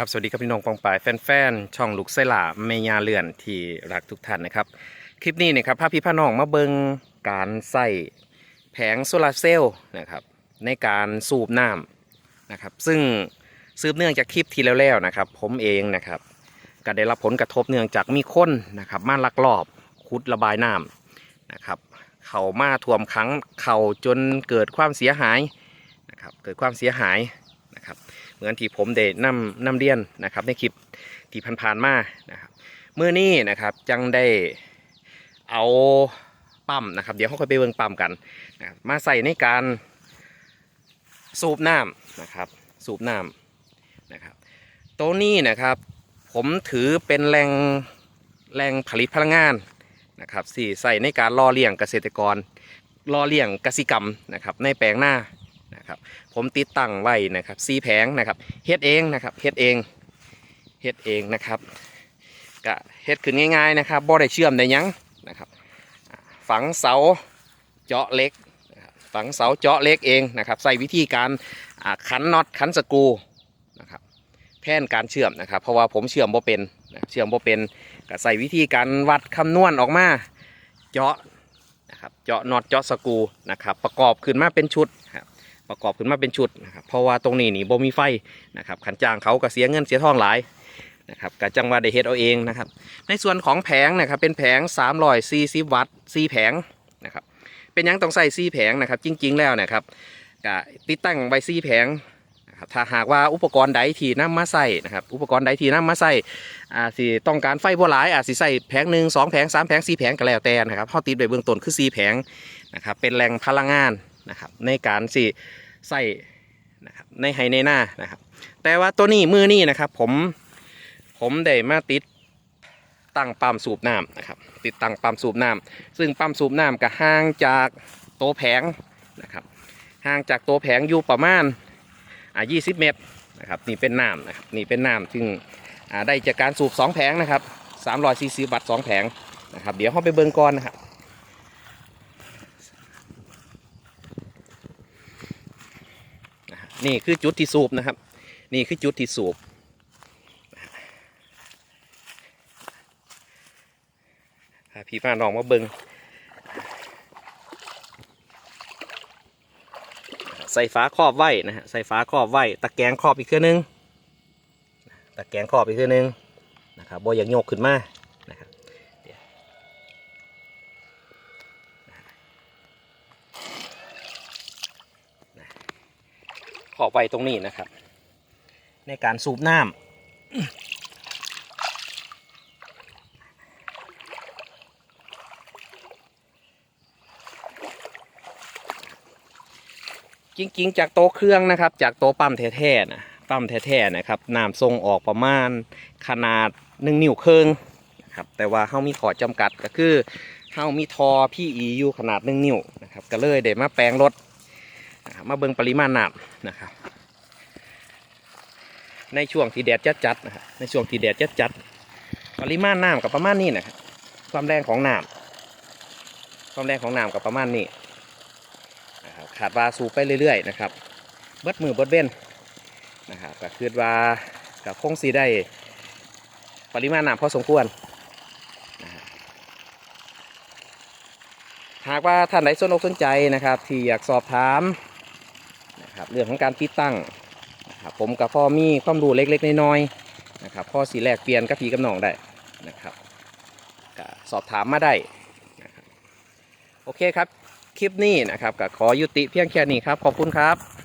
ครับสวัสดีครับพี่น้องปองปลายแฟนๆช่องลูกไสหล่าเมยาเลื่อนที่รักทุกท่านนะครับ คลิปนี้นะครับพาพี่พาน้องมาเบิงการใส่แผงโซลาร์เซลล์นะครับในการสูบน้ำนะครับซึ่งสืบเนื่องจากคลิปที่แล้วๆนะครับ ผมเองนะครับก็ได้รับผลกระทบเนื่องจากมีคนนะครับมาลักลอบขุดระบายน้ำนะครับเขามาท่วมขังเขาจนเกิดความเสียหายนะครับเกิดความเสียหายนะครับ เหมือนที่ผมได้นำนำเรียนนะครับ ในคลิปที่ผ่านๆมานะครับเมื่อนี้นะครับจังได้เอาปั๊มนะครับ เดี๋ยวเขาค่อยไปเบิ่งปั๊มกันนะครับมาใส่ในการสูบน้ำนะครับสูบน้ำนะครับตัวนี้นะครับผมถือเป็นแหล่งแหล่งผลิตพลังงานนะครับสี่ใส่ในการล่อเลี้ยงเกษตรกรล่อเลี้ยงกสิกรรมนะครับในแปลงหน้า นะครับ ผมติดตั้งไว้นะครับซีแผงนะครับเฮ็ดเองนะครับเฮ็ดเองเฮ็ดเองนะครับก็เฮ็ดขึ้นง่ายๆนะครับบ่ได้เชื่อมได้ยังนะครับ ฝังเสาเจาะเล็ก ฝังเสาเจาะเล็กเองนะครับใส่วิธีการขันน็อตขันสกรูนะครับแทนการเชื่อมนะครับ เพราะว่าผมเชื่อมบ่เป็นเชื่อมบ่เป็นก็ใส่วิธีการวัดคำนวณออกมาเจาะนะครับเจาะน็อตเจาะสกรูนะครับประกอบขึ้นมาเป็นชุดครับ ประกอบขึ้นมาเป็นชุดนะครับเพราะว่าตรงนี้นี่บ่มีไฟนะครับขันจ้างเขาก็เสียเงินเสียทองหลายนะครับกะจังว่าได้เฮ็ดเอาเองนะครับ ในส่วนของแผงนะครับเป็นแผง340วัตต์4แผงนะครับเป็นยังต้องใส่4แผงนะครับจริง ๆ แล้วนะครับกะติดตั้งไว้4แผงนะครับถ้าหากว่าอุปกรณ์ใดที่นำมาใส่นะครับอุปกรณ์ใดที่นำมาใส่อาจสิต้องการไฟบ่หลายอาจสิใส่แผงหนึ่งสองแผงสามแผงสี่แผงก็แล้วแต่นะครับเฮาติดไว้เบื้องต้นคือ4แผงนะครับเป็นแหล่งพลังงาน นะครับในการสิใส่นะครับในไฮในหน้านะครับ แต่ว่าตัวนี้มือนี่นะครับผมผมได้มาติดตั้งปั๊มสูบน้ำนะครับติดตั้งปั๊มสูบน้ำซึ่งปั๊มสูบน้ำก็ห่างจากโตแผงนะครับห่างจากโต๊ะแผงอยู่ประมาณอ่า20เมตรนะครับนี่เป็นน้ำนะครับนี่เป็นน้ำซึ่งอ่าได้จากการสูบ2แผงนะครับ300ซีซีวัตต์2แผงนะครับเดี๋ยวเข้าไปเบิ่งก่อนนะครับ นี่คือจุดที่สูบนะครับ นี่คือจุดที่สูบพี่ฟ้านองมาเบิงใส่ฝาครอบไว้นะฮะใส่ฝาครอบไว้ตะแกรงครอบอีกเครื่องนึงตะแกรงครอบอีกเครื่องนึงนะครับบ่อย่างโยกขึ้นมานะครับเดี๋ยว ขอบไว้ตรงนี้นะครับ ในการสูบน้ำจริงๆ จากโต๊ะเครื่องนะครับ จากโต๊ะปั๊มแท้ๆนะปั๊มแท้ๆนะครับน้ำทรงออกประมาณขนาดหนึ่งนิ้วครึ่งนะครับแต่ว่าเขามีขอจำกัดก็คือเขามีทอพี่อีอยู่ขนาดหนึ่งนิ้วนะครับก็เลยได้มาแปลงรถ นะครับมาเบิ่งปริมาณน้ำนะครับ ในช่วงที่แดดจัดๆนะครับในช่วงที่แดดจัดๆปริมาณน้ำกับประมาณนี้นะครับความแรงของน้ำความแรงของน้ำกับประมาณนี้นะครับขาดวาสูบไปเรื่อยๆนะครับ เบิดมือเบิดเว้นนะครับก็คือว่ากับคงสีได้ปริมาณน้ำพอสมควรหากว่าท่านใดสนอกสนใจนะครับ ที่อยากสอบถาม นะครับเรื่องของการติดตั้งนะครับผมกับพ่อมีความรู้เล็กๆน้อยๆนะครับพ่อสีแลกเปลี่ยนกับพีกับน้องได้นะครับก็สอบถามมาได้นะครับโอเคครับคลิปนี้นะครับก็ขอยุติเพียงแค่นี้ครับขอบคุณครับ